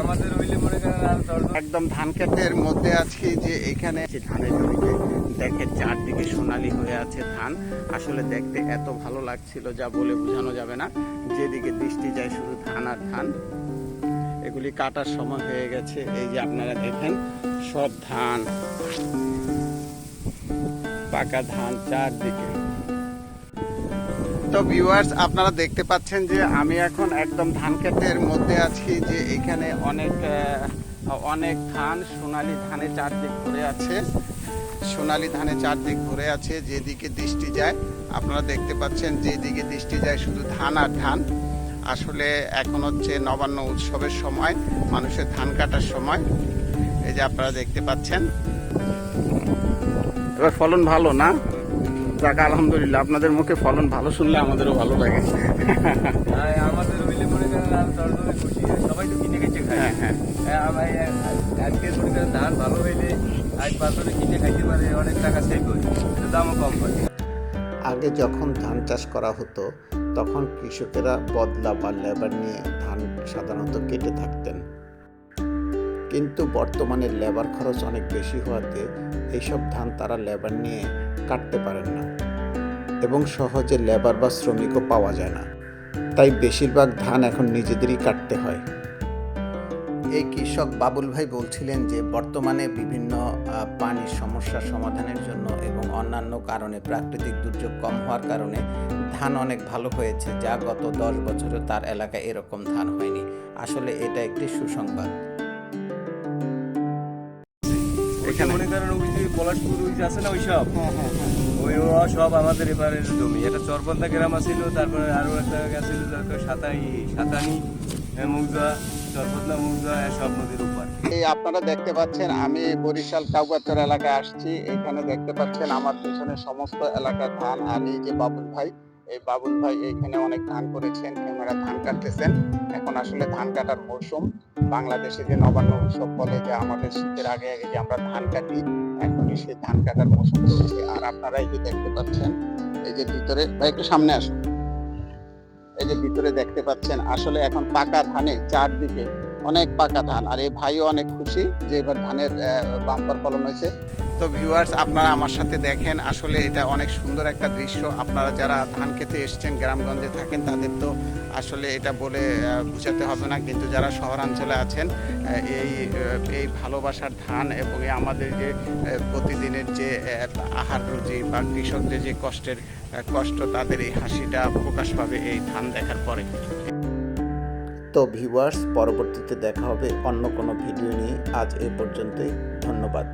আমাদের মনে একদম ধান ক্ষেতের মধ্যে আছি যে এখানে ধানের জমিতে দেখে চারদিকে সোনালি হয়ে আছে ধান। আসলে দেখতে এত ভালো লাগছিল যা বলে বোঝানো যাবে না। যেদিকে দৃষ্টি যায় শুধু ধান আর ধান। এগুলি কাটার সময় হয়ে গেছে। এই যে আপনারা দেখেন, সব ধান। পাকা ধান চারদিকে। তো ভিউয়ার্স আপনারা দেখতে পাচ্ছেন যে আমি এখন একদম ধান ক্ষেতের মধ্যে আছি, যে এখানে অনেক অনেক ধান সোনালী ধানে চারদিক ভরে আছে। সোনালী ধানে চারদিক ভরে আছে, যেদিকে দৃষ্টি যায়। আপনারা দেখতে পাচ্ছেন যেদিকে দৃষ্টি যায় শুধু ধান আর ধান। আসলে এখন হচ্ছে নবান্ন উৎসবের সময়, মানুষের ধান কাটার সময়। এই যে আপনারা দেখতে পাচ্ছেন। এবার ফলন ভালো না? যাক আলহামদুলিল্লাহ আপনাদের মুখে ফলন ভালো শুনলে আমাদেরও ভালো লাগে। আমাদের হইলে মনে করেন আর দশ খুশি। সবাই তো কিনে খেতে খায়। হ্যাঁ হ্যাঁ। হ্যাঁ, আমার এই আজকে মনে করেন ধান ভালো হইলে আজ পাঁচজনে কিনে খাইতে পারে অনেক টাকা সেভ দামও কম আগে যখন ধান চাষ করা হতো তখন কৃষকেরা বদলা বা লেবার নিয়ে ধান সাধারণত কেটে থাকতেন। কিন্তু বর্তমানে লেবার খরচ অনেক বেশি হওয়াতে এইসব ধান তারা লেবার নিয়ে কাটতে পারেন না এবং সহজে লেবার বা শ্রমিকও পাওয়া যায় না। তাই বেশিরভাগ ধান এখন নিজেদেরই কাটতে হয়। এই কৃষক বাবুল ভাই বলছিলেন যে, বর্তমানে বিভিন্ন পানির সমস্যার সমাধানের জন্য এবং অন্যান্য কারণে প্রাকৃতিক দুর্যোগ কম হওয়ার কারণে ধান অনেক ভালো হয়েছে, যা গত দশ বছরে তার এলাকায় এরকম ধান হয়নি। আসলে এটা একটি সুসংবাদ। ওইটা মনে করেন ওই যে পলাশপুর ওই আছে না ওই সব? হ্যাঁ, ওই সব আমাদের জমি। এটা চরপন্থা গ্রাম ছিল তারপরে আরও একটা গেছিল সাতাই সাতানি মৌজা চরপন্থা মৌজা সব নদীর উপর। এই আপনারা দেখতে পাচ্ছেন আমি বরিশাল কাউগাচর এলাকায় আসছি। এখানে দেখতে পাচ্ছেন আমার পিছনে সমস্ত এলাকা ধান। আর এই যে বাবুল ভাই এই বাবুল ভাই এখানে অনেক ধান করেছেন ওনারা ধান কাটতেছেন। এখন আসলে ধান কাটার মৌসুম। বাংলাদেশে যে নবান্ন উৎসব বলে যে আমাদের শীতের আগে আগে যে আমরা ধান কাটি, এখনই সেই ধান কাটার মৌসুম চলছে। আর আপনারা এই যে দেখতে পাচ্ছেন, এই যে ভিতরে বা একটু সামনে আসুন। এই যে ভিতরে দেখতে পাচ্ছেন, আসলে এখন পাকা ধানে চারদিকে অনেক পাকা ধান আর এই ভাইও অনেক খুশি যে এবার ধানের বাম্পার ফলন হয়েছে। তো ভিউয়ার্স আপনারা আমার সাথে দেখেন আসলে এটা অনেক সুন্দর একটা দৃশ্য। আপনারা যারা ধান খেতে এসছেন গ্রামগঞ্জে থাকেন তাদের তো আসলে এটা বলে বোঝাতে হবে না। কিন্তু যারা শহরাঞ্চলে আছেন এই এই ভালোবাসার ধান এবং আমাদের যে প্রতিদিনের যে আহ, আহার রুজি বা কৃষকদের যে কষ্টের কষ্ট তাদের এই হাসিটা প্রকাশ পাবে এই ধান দেখার পরে। তো ভিউয়ার্স পরবর্তীতে দেখা হবে অন্য কোনো ভিডিও নিয়ে। আজ এ পর্যন্তই ধন্যবাদ।